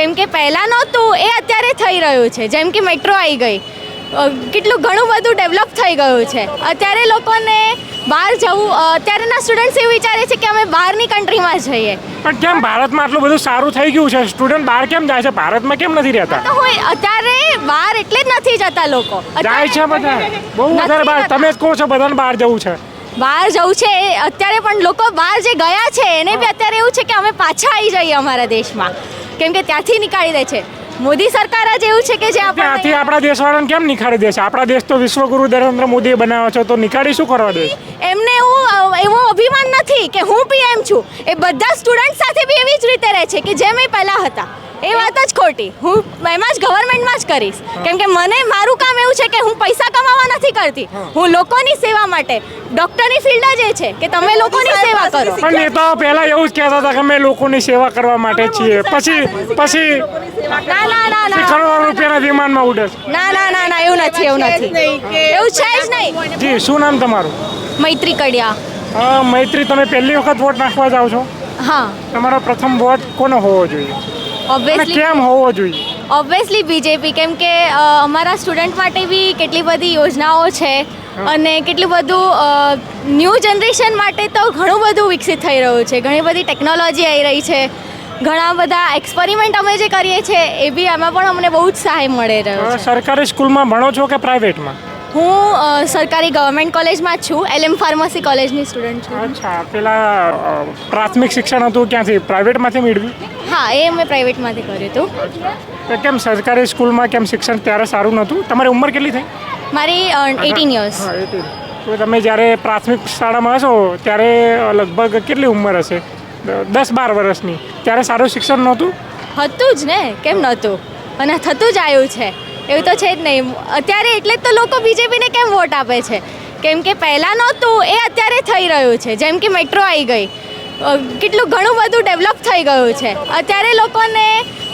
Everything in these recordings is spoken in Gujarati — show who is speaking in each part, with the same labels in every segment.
Speaker 1: કેમ કે પહેલાં નહોતું એ અત્યારે થઈ રહ્યું છે. જેમ કે મેટ્રો આવી ગઈ. કેટલું ઘણું બધું ડેવલપ થઈ ગયું છે. અત્યારે લોકોને બહાર જવું અત્યારેના અત્યારના સ્ટુડન્ટ્સ એવું વિચારે છે કે અમે બહારની કન્ટ્રીમાં જઈએ.
Speaker 2: પણ કેમ ભારતમાં આટલું બધું સારું થઈ ગયું છે? સ્ટુડન્ટ બહાર કેમ જાય છે? ભારતમાં કેમ નથી રહેતા?
Speaker 1: તો હોય અત્યારે બહાર એટલે જ નથી જતા લોકો.
Speaker 2: જાય છે બધા. બહુ વધારે બહાર. તમે જ કહો છો બધાને બહાર જવું છે.
Speaker 1: બહાર જવું છે અત્યારે પણ લોકો બહાર જે ગયા છે એને બી અત્યારે એવું છે કે અમે પાછા આવી જઈએ અમારા દેશમાં. કેમ કે ત્યાંથી નીકાળી દે છે. મોદી સરકાર જ એવું છે કે જે
Speaker 2: ત્યાંથી આપણા દેશવાળાને કેમ નિખારી દેશે આપણા દેશ તો વિશ્વગુરુ નરેન્દ્ર મોદીએ બનાવ્યો છે તો નીકાળી શું કરવા દે?
Speaker 1: એમને એવું એવો અભિમાન નથી કે હું પીએમ છું. એ બધા સ્ટુડન્ટ સાથે બી એવી જ રીતે રહે છે કે જેમ એ પહેલાં હતા. એ વાત જ ખોટી. હું એમાં જ ગવર્મેન્ટમાં જ કરીશ. કેમ કે મને મારું કામ એવું છે કે હું પૈસા કમાવા નથી કરતી. હું. લોકોની સેવા માટે ડોક્ટરની ફિલ્ડ જ એ છે કે તમે લોકોની સેવા કરો.
Speaker 2: પણ નેતાઓ પહેલા એવું જ કહેતા હતા કે અમે લોકોની સેવા કરવા માટે છીએ. પછી પછી
Speaker 1: ના ના ના ના.
Speaker 2: કરોડો રૂપિયાના વિમાનમાં ઉડે
Speaker 1: ના ના ના ના એવું નથી એવું નથી. એવું છે જ નહીં.
Speaker 2: જી શું નામ તમારું?
Speaker 1: મૈત્રી કડિયા.
Speaker 2: અ, મૈત્રી તમે પહેલી વખત વોટ નાખવા જાઓ છો?
Speaker 1: હા.
Speaker 2: તમારો પ્રથમ વોટ કોનો હોવો જોઈએ?
Speaker 1: ઓબ્વિયસલી
Speaker 2: કેમ હોવો જોઈએ?
Speaker 1: ઓબ્વિયસલી બીજેપી કેમ કે અમારા સ્ટુડન્ટ માટે બી કેટલી બધી યોજનાઓ છે અને કેટલું બધું ન્યૂ જનરેશન માટે તો ઘણું બધું વિકસિત થઈ રહ્યું છે. ઘણી બધી ટેકનોલોજી આવી રહી છે. ઘણા બધા એક્સપેરિમેન્ટ અમે જે કરીએ છીએ એ બી આમાં પણ અમને બહુ જ સહાય મળે રહ્યો છે.
Speaker 2: સરકારી સ્કૂલમાં ભણો છો કે પ્રાઇવેટમાં
Speaker 1: હું સરકારી ગવર્મેન્ટ કોલેજમાં છું એલએમ ફાર્મસી કોલેજની સ્ટુડન્ટ છું.
Speaker 2: અચ્છા પેલા પ્રાથમિક શિક્ષણ હતું ક્યાંથી? પ્રાઇવેટમાંથી મેળવ્યું?
Speaker 1: હા એ મેં પ્રાઇવેટમાંથી કર્યું હતું.
Speaker 2: તો કેમ સરકારી સ્કૂલમાં કેમ શિક્ષણ ત્યારે સારું નહોતું? તમારી ઉંમર કેટલી થઈ?
Speaker 1: મારી એટીન યર્સ
Speaker 2: તો તમે જ્યારે પ્રાથમિક શાળામાં હશો ત્યારે લગભગ કેટલી ઉંમર હશે? દસ બાર વર્ષની. ત્યારે સારું શિક્ષણ નહોતું?
Speaker 1: હતું જ ને કેમ નહોતું? અને થતું જ આવ્યું છે. એવું તો છે જ નહીં. અત્યારે એટલે જ તો લોકો બીજેપીને કેમ વોટ આપે છે? કેમ કે પહેલાં નહોતું એ અત્યારે થઈ રહ્યું છે. જેમ કે મેટ્રો આવી ગઈ. કેટલું ઘણું બધું ડેવલપ થઈ ગયું છે. અત્યારે લોકોને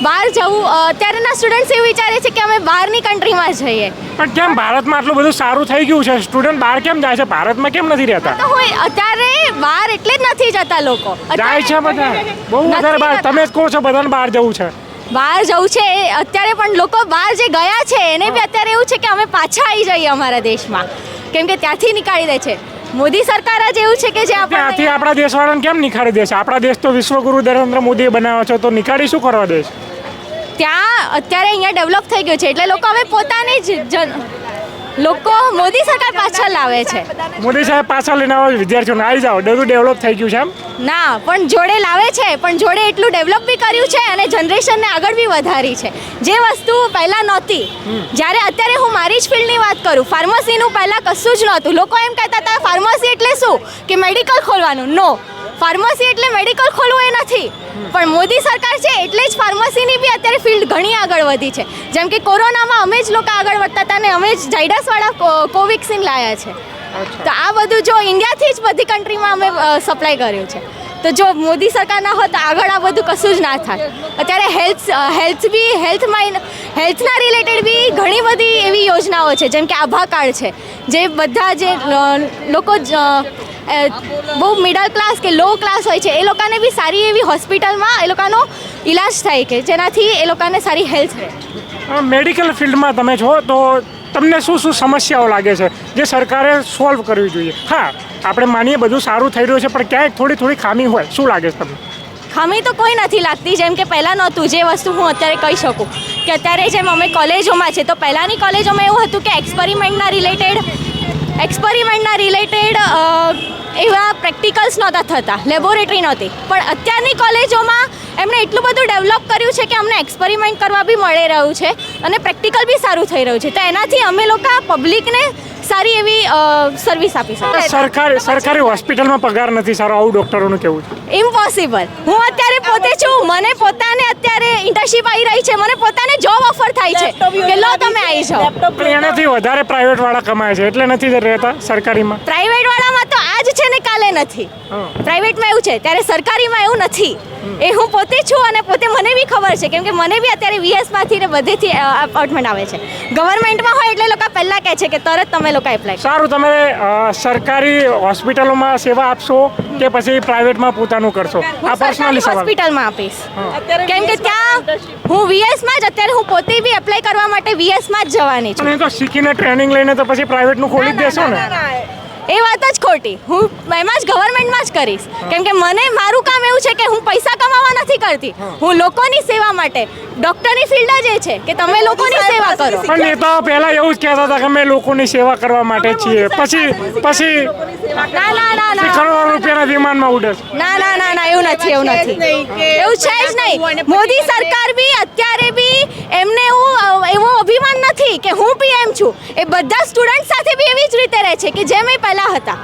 Speaker 1: બહાર જવું અત્યારેના સ્ટુડન્ટ્સ એવું વિચારે છે કે અમે બહારની કન્ટ્રીમાં જઈએ
Speaker 2: પણ કેમ ભારતમાં આટલું બધું સારું થઈ ગયું છે? સ્ટુડન્ટ બહાર કેમ જાય છે? ભારતમાં કેમ નથી રહેતા?
Speaker 1: તો હોય અત્યારે બહાર એટલે જ નથી જતા લોકો.
Speaker 2: જાય છે બધા. બહુ વધારે બહાર. તમે જ કહો છો બધાને બહાર જવું છે.
Speaker 1: બહાર જવું છે એ અત્યારે પણ લોકો બહાર જે ગયા છે એને બી અત્યારે એવું છે કે અમે પાછા આવી જઈએ અમારા દેશમાં. કેમ કે ત્યાંથી નીકાળી દે છે. મોદી સરકાર જ એવું છે કે જે
Speaker 2: ત્યાંથી આપણા દેશવાળાને કેમ નિખારી દેશે આપણા દેશ તો વિશ્વગુરુ નરેન્દ્ર મોદીએ બનાવ્યો છે તો નીકાળી શું કરવા દેશ
Speaker 1: ત્યાં અત્યારે અહીંયા ડેવલપ થઈ ગયું છે એટલે લોકો હવે પોતાની જ જન લોકો મોદી સરકાર પાછળ લાવે છે.
Speaker 2: મોદી સાહેબ પાછળ લઈને આવો વિદ્યાર્થીઓને. આવી જાઓ બધું ડેવલપ થઈ ગયું છે એમ?
Speaker 1: ના પણ જોડે લાવે છે પણ જોડે એટલું ડેવલપ બી કર્યું છે અને જનરેશનને આગળ બી વધારી છે. જે વસ્તુ પહેલાં નહોતી જ્યારે અત્યારે હું મારી જ ફિલ્ડની વાત કરું ફાર્મસીનું પહેલાં કશું જ નહોતું. લોકો એમ કહેતા હતા ફાર્મસી એટલે શું? કે મેડિકલ ખોલવાનું. નો ફાર્મસી એટલે મેડિકલ ખોલવું એ નથી. પણ મોદી સરકાર છે એટલે જ ફાર્મસીની બી અત્યારે ફિલ્ડ ઘણી આગળ વધી છે. જેમ કે કોરોનામાં અમે જ લોકો આગળ વધતા હતા અને અમે જ જાયડસવાળા કોવિક્સિન લાયા છે. તો આ બધું જો ઇન્ડિયાથી જ બધી કન્ટ્રીમાં અમે સપ્લાય કર્યું છે. તો જો મોદી સરકાર ના હોત આગળ આ બધું કશું જ ના થાય. અત્યારે હેલ્થ હેલ્થ બી હેલ્થ માઇન્ડ હેલ્થના રિલેટેડ બી ઘણી બધી એવી યોજનાઓ છે. જેમ કે આભા કાર્ડ છે. જે બધા જે લોકો બહુ મિડલ ક્લાસ કે લો ક્લાસ હોય છે એ લોકોને બી સારી એવી હોસ્પિટલમાં એ લોકોનો ઈલાજ થાય કે જેનાથી એ લોકોને સારી હેલ્થ રહે.
Speaker 2: મેડિકલ ફિલ્ડમાં તમે છો તો તમને શું શું સમસ્યાઓ લાગે છે? જે સરકારે સોલ્વ કરવી જોઈએ. હા આપણે માનીએ બધું સારું થઈ રહ્યું છે પણ ક્યાંક થોડી થોડી ખામી હોય. શું લાગે છે તમને?
Speaker 1: ખામી તો કોઈ નથી લાગતી જેમ કે પહેલાં નહોતું. જે વસ્તુ હું અત્યારે કહી શકું કે અત્યારે જેમ અમે કોલેજોમાં છે તો પહેલાંની કોલેજોમાં એવું હતું કે એક્સપેરિમેન્ટના રિલેટેડ એક્સપેરિમેન્ટના રિલેટેડ એવા પ્રેક્ટિકલ્સ નહોતા થતા લેબોરેટરી નહોતી. પણ અત્યારની કોલેજોમાં એમણે એટલું બધું ડેવલપ કર્યું છે કે અમને એક્સપેરિમેન્ટ કરવા બી મળી રહ્યું છે અને પ્રેક્ટિકલ બી સારું થઈ રહ્યું છે. તો એનાથી અમે લોકો પબ્લિકને સારી એવી સર્વિસ આપી શકે
Speaker 2: સરકાર સરકારી હોસ્પિટલમાં પગાર નથી સારો આવું ડૉક્ટરોનું કેવું છે?
Speaker 1: ઇમ્પોસિબલ હું અત્યારે પોતે છું મને પોતાને અત્યારે ઇન્ટર્નશિપ આવી રહી છે મને પોતાને જોબ ઓફર થાય છે કે લો તમે આવી જાઓ.
Speaker 2: એનાથી વધારે પ્રાઇવેટ વાળા કમાય છે એટલે નથી રહેતા સરકારીમાં.
Speaker 1: પ્રાઇવેટ વાળામાં તો આજ છે ને કાલે નથી. પ્રાઇવેટમાં એવું છે ત્યારે સરકારીમાં એવું નથી. એ હું પોતે છું અને પોતે મને બી ખબર છે કેમ કે મને બી અત્યારે વીએસમાંથી ને બધેથી અપોઇન્ટમેન્ટ આવે છે. ગવર્મેન્ટમાં હોય એટલે લોકો પહેલાં કહે છે કે તરત તમે લોકો એપ્લાય
Speaker 2: સારું તમે સરકારી હોસ્પિટલોમાં સેવા આપશો કે પછી પ્રાઇવેટમાં પોતાનું કરશો? આ પર્સનલી
Speaker 1: હોસ્પિટલમાં આપીશ. કેમ કે ત્યાં હું વીએસમાં જ અત્યારે હું પોતે બી એપ્લાય કરવા માટે વીએસમાં જ જવાની છું.
Speaker 2: તો શીખીને ટ્રેનિંગ લઈને તો પછી પ્રાઇવેટનું ખોલી દેશો ને.
Speaker 1: એ વાત જ ખોટી. હું એમાં જ ગવર્મેન્ટમાં જ કરીશ. કેમ કે મને મારું કામ એવું છે કે હું પૈસા કમાવા નથી કરતી. હું. લોકોની સેવા માટે ડોક્ટરની ફિલ્ડ જ એ છે કે તમે લોકોની સેવા કરો.
Speaker 2: પણ એ તો પહેલા એવું જ કહેતા હતા કે અમે લોકોની સેવા કરવા માટે છીએ. પછી પછી
Speaker 1: ના ના ના ના.
Speaker 2: કરોડો રૂપિયાના વિમાનમાં ઉડે
Speaker 1: ના ના ના ના એવું નથી એવું નથી. એવું છે જ નહીં. મોદી સરકાર બી અત્યારે બી એમને એવું એવો અભિમાન નથી કે હું પીએમ છું. એ બધા સ્ટુડન્ટ સાથે બી એવી જ રીતે રહે છે કે જેમ એ પહેલાં હતા.